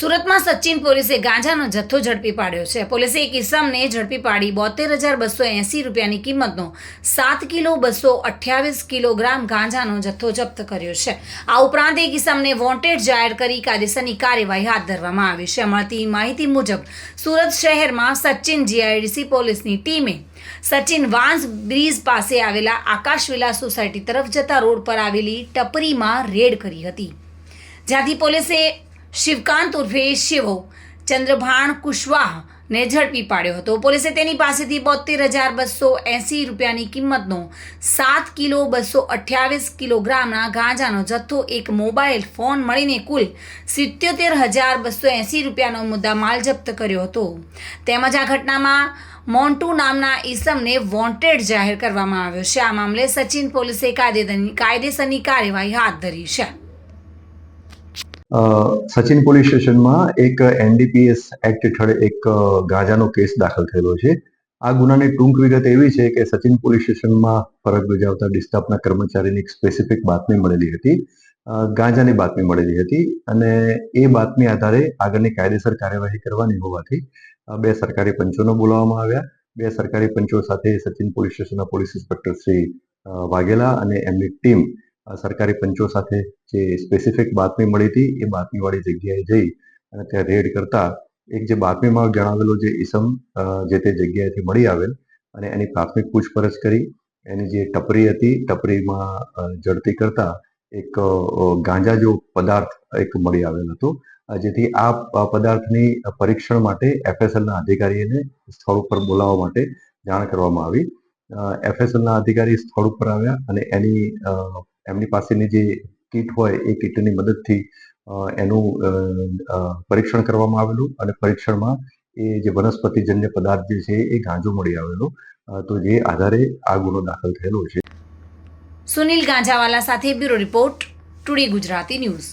સુરતમાં સચિન પોલીસે ગાંજાનો જથ્થો ઝડપી પાડ્યો છે. પોલીસે એક ઇસમને ઝડપી પાડી બોતેર હજાર બસો એંસી રૂપિયાની કિંમતનો સાત કિલો બસો અઠ્યાવીસ કિલોગ્રામ ગાંજાનો જથ્થો જપ્ત કર્યો છે. આ ઉપરાંત એક ઇસમને વોન્ટેડ જાહેર કરી કાયદેસરની કાર્યવાહી હાથ ધરવામાં આવી છે. મળતી માહિતી મુજબ, સુરત શહેરમાં સચિન જીઆઈડીસી પોલીસની ટીમે સચિન વાંસ બ્રિજ પાસે આવેલા આકાશ વિલાસ સોસાયટી તરફ જતા રોડ પર આવેલી ટપરીમાં રેડ કરી હતી. જ્યાંથી પોલીસે શિવકાંત ઉર્ફે શિવો ચંદ્રભાણ કુશવાહને ઝડપી પાડ્યો હતો. પોલીસે તેની પાસેથી બોતેર હજાર બસો એંસી રૂપિયાની કિંમતનો સાત કિલો બસો અઠ્યાવીસ કિલોગ્રામના ગાંજાનો જથ્થો એક મોબાઈલ ફોન મળીને કુલ સિત્યોતેર હજાર બસો એંસી રૂપિયાનો મુદ્દામાલ જપ્ત કર્યો હતો. તેમજ આ ઘટનામાં મોન્ટુ નામના ઈસમને વોન્ટેડ જાહેર કરવામાં આવ્યો છે. આ મામલે સચિન પોલીસે કાયદેસરની કાર્યવાહી હાથ ધરી છે. સચિન પોલીસ સ્ટેશનમાં એક એનડીપીએસ એક્ટ હેઠળ એક ગાંજાનો કેસ દાખલ થયેલો છે. આ ગુનાની ટૂંક વિગત એવી છે કે સચિન પોલીસ સ્ટેશનમાં ફરજ બજાવતા ડિસ્ટાફના કર્મચારીની એક સ્પેસિફિક બાતમી મળેલી હતી. ગાંજાની બાતમી મળેલી હતી અને એ બાતમી આધારે આગળની કાયદેસર કાર્યવાહી કરવાની હોવાથી બે સરકારી પંચોને બોલાવવામાં આવ્યા. બે સરકારી પંચો સાથે સચિન પોલીસ સ્ટેશનના પોલીસ ઇન્સ્પેક્ટર શ્રી વાઘેલા અને એમની ટીમ સરકારી પંચો સાથે જે સ્પેસિફિક બાતમી મળી હતી, એ બાતમીવાળી જગ્યાએ જઈ અને ત્યાં રેડ કરતા એક જે બાતમીમાં જણાવેલો જે ઈસમ જે તે જગ્યાએથી મળી આવેલ અને એની પ્રાથમિક પૂછપરછ કરી. એની જે ટપરી હતી, ટપરીમાં જડતી કરતા એક ગાંજા જેવો પદાર્થ એક મળી આવેલ હતો. જેથી આ પદાર્થની પરીક્ષણ માટે એફએસએલના અધિકારીને સ્થળ ઉપર બોલાવવા માટે જાણ કરવામાં આવી. એફએસએલના અધિકારી સ્થળ ઉપર આવ્યા અને એની એમની પાસેની જે કીટ હોય, એ કીટની મદદથી એનું પરીક્ષણ કરવામાં આવેલું અને પરીક્ષણમાં એ જે વનસ્પતિજન્ય પદાર્થ જે છે, એ ગાંજો મળી આવેલો. તો જે આધારે આ ગુનો દાખલ થયેલો છે. સુનિલ ગાંજાવાલા સાથે bureau report, today Gujarati news.